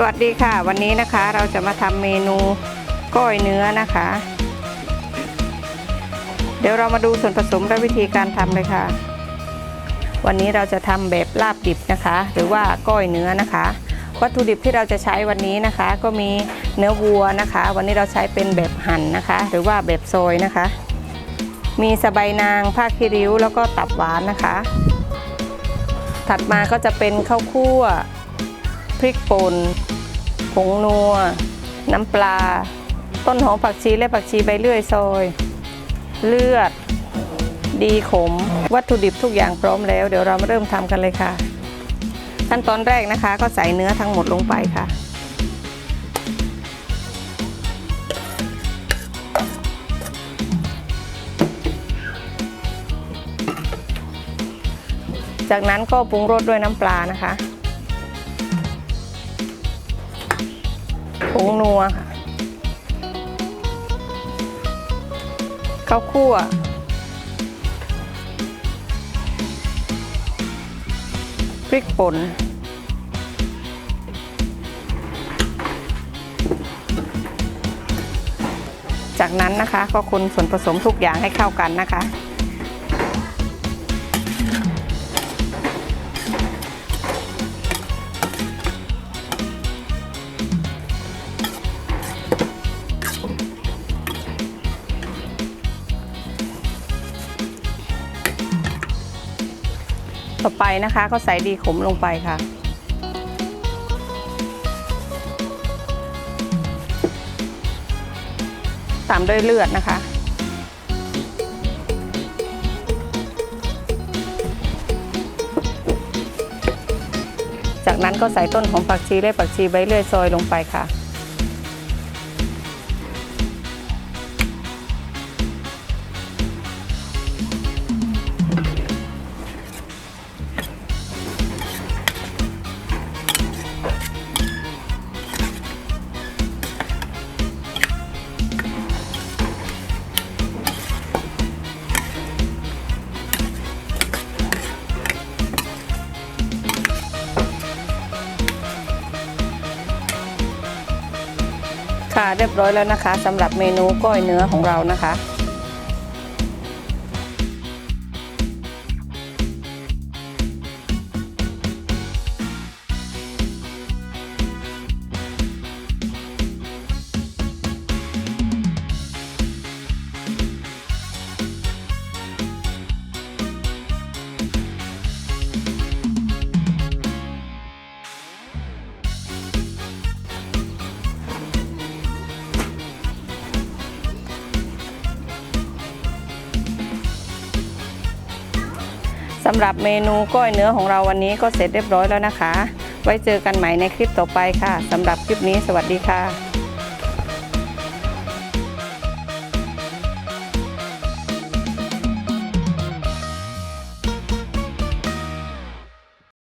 สวัสดีค่ะ วันนี้นะคะเราจะมาทำเมนูก้อยเนื้อนะคะ เดี๋ยวเรามาดูส่วนผสมและวิธีการทำเลยค่ะ วันนี้เราจะทำแบบลาบดิบนะคะ หรือว่าก้อยเนื้อนะคะ วัตถุดิบที่เราจะใช้วันนี้นะคะ ก็มีเนื้อวัวนะคะ วันนี้เราใช้เป็นแบบหั่นนะคะ หรือว่าแบบซอยนะคะ มีสะใบนางผ้าคีริ้วแล้วก็ตับหวานนะคะ ถัดมาก็จะเป็นข้าวคั่ว พริกป่นผงนัว น้ำปลา ต้นหอมผักชีและผักชีใบเลื่อยซอย เลือด ดีขม วัตถุดิบทุกอย่างพร้อมแล้ว เดี๋ยวเรามาเริ่มทำกันเลยค่ะ ขั้นตอนแรกนะคะก็ใส่เนื้อทั้งหมดลงไปค่ะจากนั้นก็ปรุงรสด้วยน้ำปลานะคะ ผงนัวค่ะข้าวคั่วพริกป่นจากนั้นนะคะก็คนส่วนผสมทุกอย่างให้เข้ากันนะคะ ต่อไปนะคะก็ใส่ดีขมลงไปค่ะ ตามด้วยเลือดนะคะ จากนั้นก็ใส่ต้นหอมผักชีและผักชีใบเลื่อยซอยลงไปค่ะ ค่ะเรียบร้อยแล้วนะคะสำหรับเมนูก้อยเนื้อของเรานะคะ สำหรับเมนูก้อยเนื้อของเราวันนี้ก็เสร็จเรียบร้อยแล้วนะคะ ไว้เจอกันใหม่ในคลิปต่อไปค่ะสำหรับคลิปนี้สวัสดีค่ะ